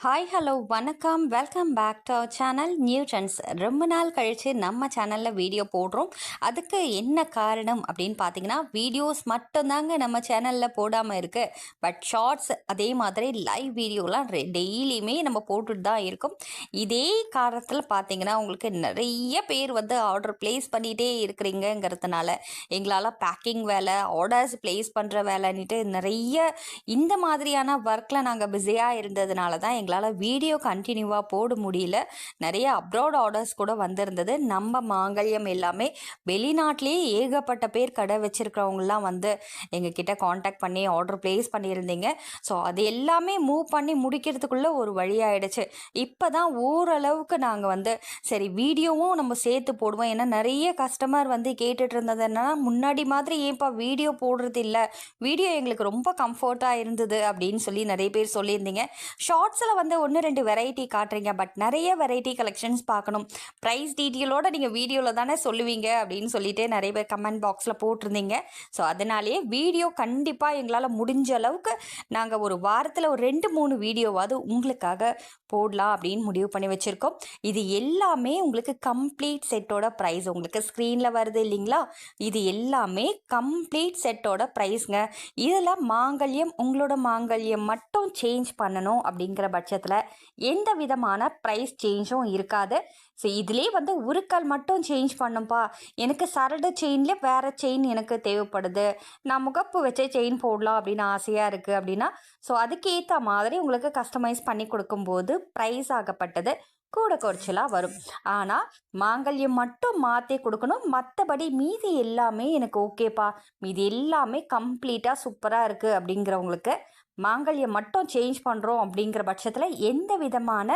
Hi hello வணக்கம். Welcome back to our channel new trends ரொம்ப நாள் கழித்து நம்ம சேனலில் வீடியோ போடுறோம். அதுக்கு என்ன காரணம் அப்படின்னு பார்த்தீங்கன்னா வீடியோஸ் மட்டும்தாங்க நம்ம சேனலில் போடாமல் இருக்குது பட் ஷார்ட்ஸ் அதே மாதிரி லைவ் வீடியோலாம் டெய்லியுமே நம்ம போட்டுட்டு தான் இருக்கோம். இதே காரணத்தில் பார்த்தீங்கன்னா உங்களுக்கு நிறைய பேர் வந்து ஆர்டர் ப்ளேஸ் பண்ணிகிட்டே இருக்கிறீங்கங்கிறதுனால எங்களால் பேக்கிங் வேலை ஆர்டர்ஸ் ப்ளேஸ் பண்ணுற வேலைன்ட்டு நிறைய இந்த மாதிரியான ஒர்க்கில் நாங்கள் பிஸியாக இருந்ததுனால தான் எங்களால் வீடியோ கண்டினியூவாக போட முடியல. நிறைய அப்ராட் ஆர்டர்ஸ் கூட வந்திருந்தது. நம்ம மாங்கல்யம் எல்லாமே வெளிநாட்டிலேயே ஏகப்பட்ட பேர் கடை வச்சுருக்கிறவங்களாம் வந்து எங்ககிட்ட காண்டாக்ட் பண்ணி ஆர்டர் ப்ளேஸ் பண்ணியிருந்தீங்க. ஸோ அது எல்லாமே மூவ் பண்ணி முடிக்கிறதுக்குள்ளே ஒரு வழியாயிடுச்சு. இப்போ தான் ஓரளவுக்கு நாங்கள் வந்து சரி வீடியோவும் நம்ம சேர்த்து போடுவோம். ஏன்னா நிறைய கஸ்டமர் வந்து கேட்டுட்டு இருந்ததுன்னா முன்னாடி மாதிரி ஏன்ப்பா வீடியோ போடுறது இல்லை? வீடியோ எங்களுக்கு ரொம்ப கம்ஃபர்ட்டாக இருந்தது அப்படின்னு சொல்லி நிறைய பேர் சொல்லியிருந்தீங்க. ஷார்ட்ஸில் வந்து ஒன்று ரெண்டு வெரைட்டி காட்டுறீங்க. பட் நிறைய வெரைட்டி கலெக்ஷன்ஸ் பார்க்கணும். ப்ரைஸ் டீட்டெயிலோட நீங்கள் வீடியோவில் தானே சொல்லுவீங்க அப்படின்னு சொல்லிட்டு நிறைய பேர் கமெண்ட் பாக்ஸில் போட்டிருந்தீங்க. ஸோ அதனாலேயே வீடியோ கண்டிப்பாக எங்களால் முடிஞ்ச அளவுக்கு நாங்கள் ஒரு வாரத்தில் ஒரு ரெண்டு மூணு வீடியோவாவது உங்களுக்காக போடலாம் அப்படின்னு முடிவு பண்ணி வச்சுருக்கோம். இது எல்லாமே உங்களுக்கு கம்ப்ளீட் செட்டோட ப்ரைஸ் உங்களுக்கு ஸ்க்ரீனில் வருது இல்லைங்களா? இது எல்லாமே கம்ப்ளீட் செட்டோட ப்ரைஸ்ங்க இதில் மாங்கல்யம் உங்களோட மாங்கல்யம் மட்டும் சேஞ்ச் பண்ணணும் அப்படிங்கிற பட்சத்தில் எந்த விதமான ப்ரைஸ் சேஞ்சும் இருக்காது. ஸோ இதிலே வந்து உருக்கல் மட்டும் சேஞ்ச் பண்ணும்பா. எனக்கு சரடு செயினில் வேறு செயின் எனக்கு தேவைப்படுது. நான் முகப்பு வச்ச செயின் போடலாம் அப்படின்னு ஆசையாக இருக்குது அப்படின்னா ஸோ அதுக்கேற்ற மாதிரி உங்களுக்கு கஸ்டமைஸ் பண்ணி கொடுக்கும்போது ப்ரைஸ் ஆகப்பட்டது. கூட குறைச்சலாக வரும். ஆனால் மாங்கல்யம் மட்டும் மாற்றி கொடுக்கணும். மற்றபடி மீதி எல்லாமே எனக்கு ஓகேப்பா மீதி எல்லாமே கம்ப்ளீட்டாக சூப்பராக இருக்குது அப்படிங்கிறவங்களுக்கு மாங்கல்யம் மட்டும் சேஞ்ச் பண்ணுறோம் அப்படிங்கிற பட்சத்தில் எந்த விதமான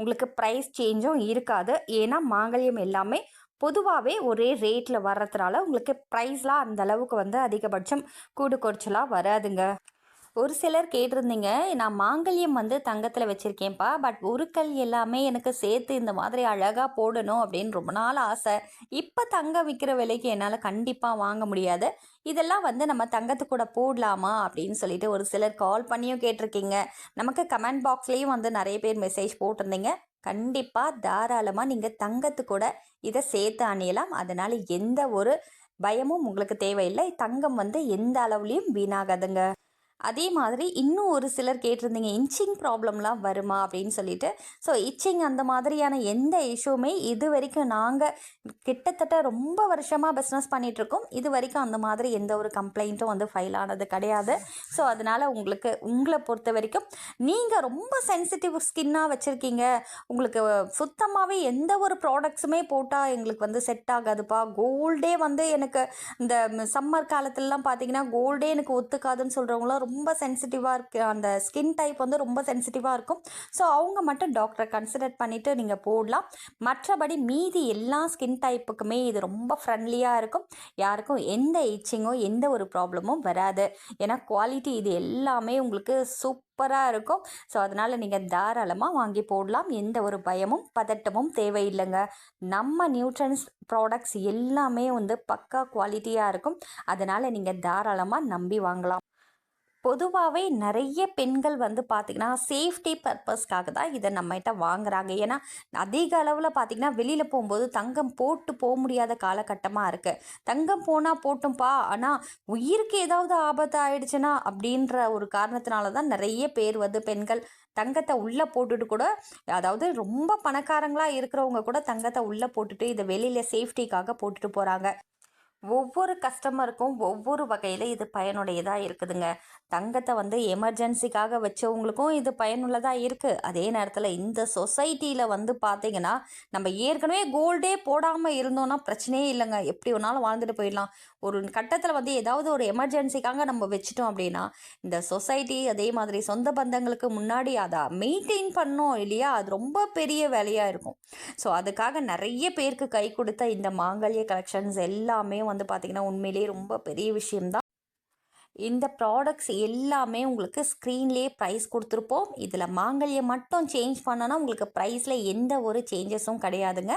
உங்களுக்கு ப்ரைஸ் சேஞ்சும் இருக்காது. ஏன்னா மாங்கல்யம் எல்லாமே பொதுவாகவே ஒரே ரேட்டில் வர்றதுனால உங்களுக்கு ப்ரைஸ்லாம் அந்த அளவுக்கு வந்து அதிகபட்சம் கூடு குறைச்சலாக வராதுங்க. ஒரு சிலர் கேட்டிருந்தீங்க நான் மாங்கல்யம் வந்து தங்கத்தில் வச்சுருக்கேன்ப்பா பட் உருக்கல் எல்லாமே எனக்கு சேர்த்து இந்த மாதிரி அழகாக போடணும் அப்படின்னு ரொம்ப நாள் ஆசை. இப்போ தங்கம் விற்கிற விலைக்கு என்னால் கண்டிப்பாக வாங்க முடியாது. இதெல்லாம் வந்து நம்ம தங்கத்து கூட போடலாமா அப்படின்னு சொல்லிட்டு ஒரு சிலர் கால் பண்ணியும் கேட்டிருக்கீங்க. நமக்கு கமெண்ட் பாக்ஸ்லேயும் வந்து நிறைய பேர் மெசேஜ் போட்டிருந்தீங்க. கண்டிப்பாக தாராளமாக நீங்கள் தங்கத்து கூட இதை சேர்த்து அணியலாம். அதனால் எந்த ஒரு பயமும் உங்களுக்கு தேவையில்லை. தங்கம் வந்து எந்த அளவுலேயும் வீணாகாதுங்க. அதே மாதிரி இன்னும் ஒரு சிலர் கேட்டிருந்தீங்க இன்ச்சிங் ப்ராப்ளம்லாம் வருமா? அப்படின்னு சொல்லிட்டு. ஸோ இச்சிங் அந்த மாதிரியான எந்த இஷ்யூமே இது வரைக்கும் நாங்கள் கிட்டத்தட்ட ரொம்ப வருஷமாக பிஸ்னஸ் பண்ணிகிட்ருக்கோம் இது வரைக்கும் அந்த மாதிரி எந்த ஒரு கம்ப்ளைண்ட்டும் வந்து ஃபைல் ஆனது கிடையாது. ஸோ அதனால் உங்களுக்கு உங்களை பொறுத்த வரைக்கும் நீங்கள் ரொம்ப சென்சிட்டிவ் ஸ்கின்னாக வச்சுருக்கீங்க. உங்களுக்கு சுத்தமாகவே எந்த ஒரு ப்ராடக்ட்ஸுமே போட்டால் எங்களுக்கு வந்து செட் ஆகாதுப்பா. கோல்டே வந்து எனக்கு இந்த சம்மர் காலத்துலலாம் பார்த்தீங்கன்னா கோல்டே எனக்கு ஒத்துக்காதுன்னு சொல்கிறவங்களாம் ரொம்ப சென்சிட்டிவாக இருக்குது அந்த ஸ்கின் டைப் வந்து ரொம்ப சென்சிட்டிவாக இருக்கும். ஸோ அவங்க மட்டும் டாக்டரை கன்சிடர் பண்ணிவிட்டு நீங்கள் போடலாம். மற்றபடி மீதி எல்லா ஸ்கின் டைப்புக்குமே இது ரொம்ப ஃப்ரெண்ட்லியாக இருக்கும். யாருக்கும் எந்த இச்சிங்கோ எந்த ஒரு ப்ராப்ளமும் வராது. ஏன்னா குவாலிட்டி இது எல்லாமே உங்களுக்கு சூப்பராக இருக்கும். ஸோ அதனால் நீங்கள் தாராளமாக வாங்கி போடலாம். எந்த ஒரு பயமும் பதட்டமும் தேவையில்லைங்க. நம்ம நியூட்ரன்ஸ் ப்ராடக்ட்ஸ் எல்லாமே வந்து பக்கா குவாலிட்டியாக இருக்கும். அதனால் நீங்கள் தாராளமாக நம்பி வாங்கலாம். பொதுவாகவே நிறைய பெண்கள் வந்து பார்த்திங்கன்னா சேஃப்டி பர்பஸ்க்காக தான் இதை நம்மகிட்ட வாங்குறாங்க. ஏன்னா அதிக அளவில் பார்த்திங்கன்னா வெளியில் போகும்போது தங்கம் போட்டு போக முடியாத காலகட்டமாக இருக்குது தங்கம் போனால் போட்டும்ப்பா ஆனால் உயிருக்கு ஏதாவது ஆபத்து ஆயிடுச்சுன்னா அப்படின்ற ஒரு காரணத்தினால தான் நிறைய பேர் வந்து பெண்கள் தங்கத்தை உள்ளே போட்டுட்டு கூட அதாவது ரொம்ப பணக்காரங்களாக இருக்கிறவங்க கூட தங்கத்தை உள்ளே போட்டுட்டு இதை வெளியில் சேஃப்டிக்காக போட்டுட்டு போகிறாங்க ஒவ்வொரு கஸ்டமருக்கும் ஒவ்வொரு வகையில் இது பயனுடையதாக இருக்குதுங்க. தங்கத்தை வந்து எமர்ஜென்சிக்காக வச்சவங்களுக்கும் இது பயனுள்ளதாக இருக்குது அதே நேரத்தில் இந்த சொசைட்டியில் வந்து பார்த்திங்கன்னா நம்ம ஏற்கனவே கோல்டே போடாமல் இருந்தோன்னா பிரச்சனையே இல்லைங்க. எப்படி வேணாலும் வாழ்ந்துட்டு போயிடலாம். ஒரு கட்டத்தில் வந்து ஏதாவது ஒரு எமர்ஜென்சிக்காக நம்ம வச்சிட்டோம் அப்படின்னா இந்த சொசைட்டி அதே மாதிரி சொந்த பந்தங்களுக்கு முன்னாடி அதை மெயின்டைன் பண்ணோம் இல்லையா? அது ரொம்ப பெரிய வேலையாக இருக்கும். ஸோ அதுக்காக நிறைய பேருக்கு கை கொடுத்த இந்த மாங்கல்ய கலெக்ஷன்ஸ் எல்லாமே வந்து பார்த்திங்கன்னா உண்மையிலேயே ரொம்ப பெரிய விஷயம்தான். இந்த ப்ராடக்ட்ஸ் எல்லாமே உங்களுக்கு ஸ்க்ரீன்லேயே ப்ரைஸ் கொடுத்துருப்போம். இதில் மாங்கல்யம் மட்டும் சேஞ்ச் பண்ணோன்னா உங்களுக்கு ப்ரைஸில் எந்த ஒரு சேஞ்சஸும் கிடையாதுங்க.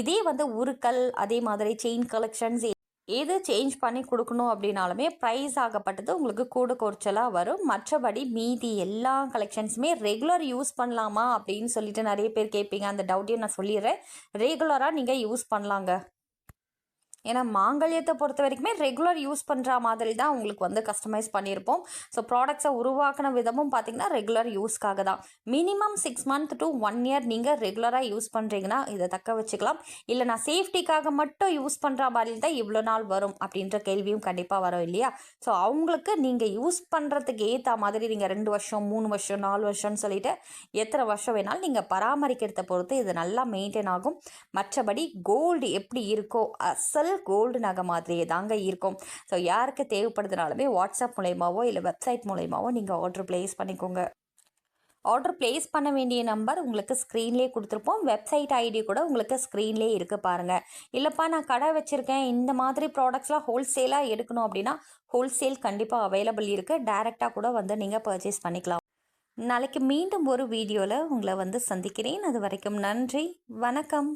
இதே வந்து உருக்கல் அதே மாதிரி செயின் கலெக்ஷன்ஸ் எது சேஞ்ச் பண்ணி கொடுக்கணும் அப்படின்னாலுமே ப்ரைஸ் ஆகப்பட்டது உங்களுக்கு கூட குறைச்சலாக வரும். மற்றபடி மீதி எல்லா கலெக்ஷன்ஸுமே ரெகுலர் யூஸ் பண்ணலாமா அப்படின்னு சொல்லிட்டு நிறைய பேர் கேட்பீங்க. அந்த டவுட்டையும் நான் சொல்லிடுறேன். ரெகுலராக நீங்கள் யூஸ் பண்ணலாங்க. ஏன்னா மாங்கல்யத்தை பொறுத்த வரைக்குமே ரெகுலர் யூஸ் பண்ணுற மாதிரி தான் உங்களுக்கு வந்து கஸ்டமைஸ் பண்ணியிருப்போம். ஸோ ப்ராடக்ட்ஸை உருவாக்கின விதமும் பார்த்திங்கன்னா ரெகுலர் யூஸ்க்காக தான் minimum six month to one year நீங்கள் ரெகுலராக யூஸ் பண்ணுறீங்கன்னா இதை தக்க வச்சுக்கலாம். இல்லை நான் சேஃப்டிக்காக மட்டும் யூஸ் பண்ணுற மாதிரி தான் இவ்வளோ நாள் வரும் அப்படின்ற கேள்வியும் கண்டிப்பாக வரும் இல்லையா? ஸோ அவங்களுக்கு நீங்கள் யூஸ் பண்ணுறதுக்கு ஏற்ற மாதிரி நீங்கள் ரெண்டு வருஷம் மூணு வருஷம் நாலு வருஷம்னு சொல்லிட்டு எத்தனை வருஷம் வேணாலும் நீங்கள் பராமரிக்கிறத பொறுத்து இது நல்லா மெயின்டைன் ஆகும். மற்றபடி கோல்டு எப்படி இருக்கோ அசல் கோல்டு நகை மாதிரியே தாங்க இருக்கும். ஸோ யாருக்கு தேவைப்படுதுனாலுமே வாட்ஸ்அப் மூலயமாவோ இல்லை வெப்சைட் மூலயமாவோ நீங்கள் ஆர்டர் ப்ளேஸ் பண்ணிக்கோங்க. ஆர்டர் ப்ளேஸ் பண்ண வேண்டிய நம்பர் உங்களுக்கு ஸ்க்ரீன்லேயே கொடுத்துருப்போம். வெப்சைட் ஐடி கூட உங்களுக்கு ஸ்க்ரீன்லேயே இருக்குது பாருங்கள் இல்லைப்பா நான் கடை வச்சுருக்கேன். இந்த மாதிரி ப்ராடக்ட்ஸ்லாம் ஹோல்சேலாக எடுக்கணும் அப்படின்னா ஹோல்சேல் கண்டிப்பாக அவைலபிள் இருக்குது டைரெக்டாக கூட வந்து நீங்கள் பர்ச்சேஸ் பண்ணிக்கலாம். நாளைக்கு மீண்டும் ஒரு வீடியோவில் உங்களை வந்து சந்திக்கிறேன். அது வரைக்கும் நன்றி. வணக்கம்.